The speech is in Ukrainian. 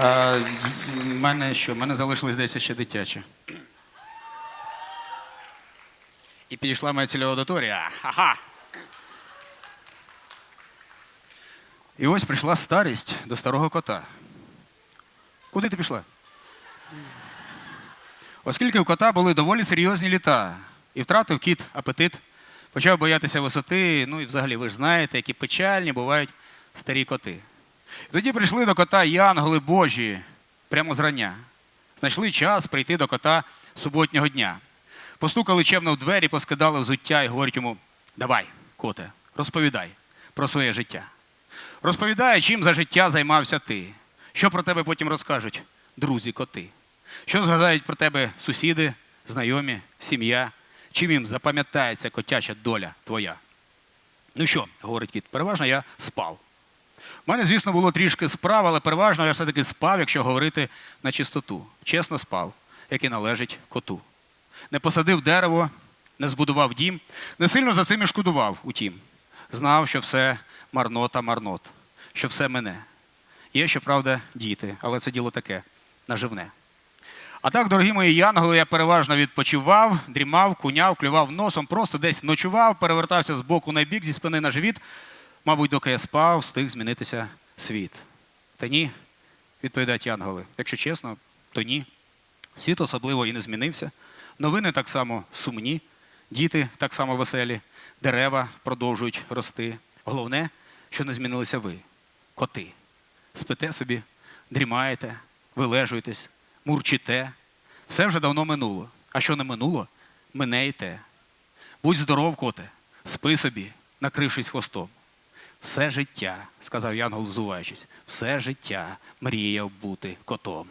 А, мене що? Мене залишилось 10 ще дитяче. І підійшла моя цільова аудиторія. Ха-ха! І ось прийшла старість до старого кота. Куди ти пішла? Оскільки у кота були доволі серйозні літа, і втратив кіт апетит, почав боятися висоти, ну і взагалі ви ж знаєте, які печальні бувають старі коти. І тоді прийшли до кота янголи Божі прямо зрання. Знайшли час прийти до кота суботнього дня. Постукали чемно в двері, поскидали взуття і говорять йому: Давай, коте, розповідай про своє життя. Розповідай, чим за життя займався ти. Що про тебе потім розкажуть друзі, коти. Що згадають про тебе сусіди, знайомі, сім'я, чим їм запам'ятається котяча доля твоя. Ну що, говорить кіт, переважно я спав. У мене, звісно, було трішки справ, але переважно я все-таки спав, якщо говорити на чистоту. Чесно спав, як і належить коту. Не посадив дерево, не збудував дім, не сильно за цим і шкодував, утім. Знав, що все марнота марнот, що все мене. Є, щоправда, діти, але це діло таке наживне. А так, дорогі мої янголи, я переважно відпочивав, дрімав, куняв, клював носом, просто десь ночував, перевертався з боку на бік, зі спини на живіт. Мабуть, доки я спав, встиг змінитися світ. Та ні, відповідають янголи. Якщо чесно, то ні. Світ особливо і не змінився. Новини так само сумні, діти так само веселі, дерева продовжують рости. Головне, що не змінилися ви, коти. Спите собі, дрімаєте, вилежуєтесь, мурчите. Все вже давно минуло. А що не минуло, мине й те. Будь здоров, коте, спи собі, накрившись хвостом. Все життя, сказав Янгол, взуваючись, все життя мріяв бути котом.